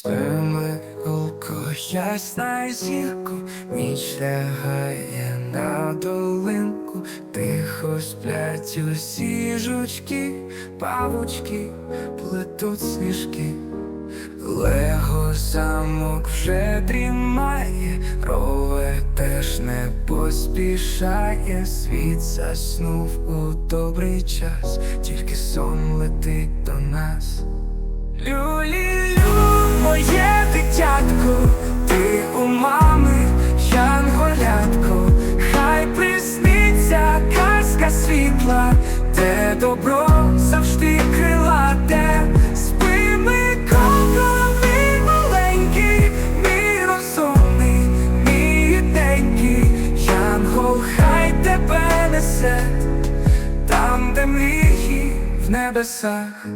Стемиколко, ясна зірку, ніч лягає на долинку, тихо сплять усі жучки, павучки, плетуть сніжки. Лего замок вже дрімає, рове теж не поспішає, світ заснув у добрий час, тільки сон летить до нас. Люлі-лю, моє дитятко, ти у мами, янголятко, хай присниться казка світла, де добро завжди крилате, спи Миколко, мій маленький, мій розумний, мій рідненький, янгол, хай тебе несе, там, де мрії в небесах.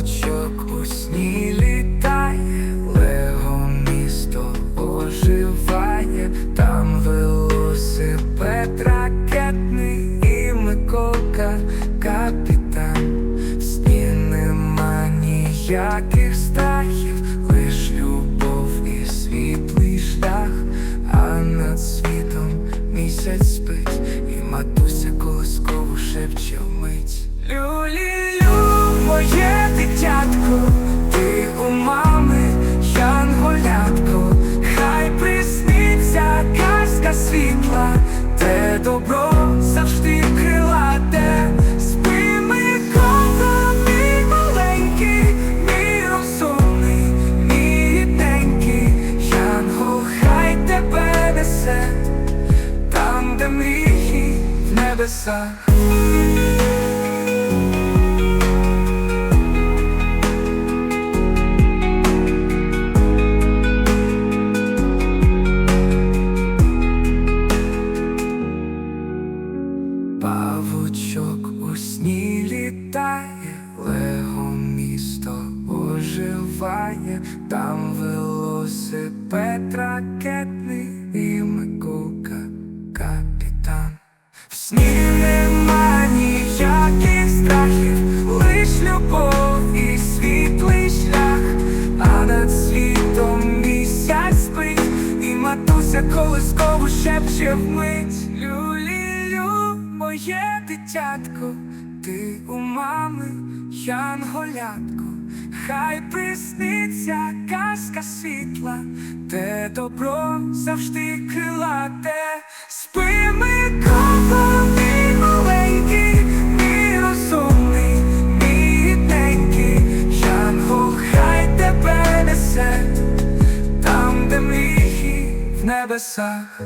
Павучок у сні літає, лего місто оживає, там велосипед ракетний і Миколка капітан. В сні нема ніяких страхів, лиш любов і світлий шлях, а над світом місяць спить, і матуся колискову шепче вмить. Люлі-лю, моє дитятко, ти у мами, янголятко, хай присниться казка світла, де добро завжди крилате, спи Миколко, мій маленький, мій розумний, мій рідненький, хай тебе несе, там, де мрії в небесах. Павучок у сні літає, лего місто оживає, там велосипед ракетний і Миколка капітан. В сні нема ніяких страхів, лиш любов і світлий шлях, а над світом місяць спить, і матуся колискову шепче вмить. Моє дитятко, ти у мами, янголятко, хай присниться казка світла, де добро завжди крилате, спи Миколко, мій маленький, мій розумний, мій рідненький, янгол, хай тебе несе, там, де мрії в небесах.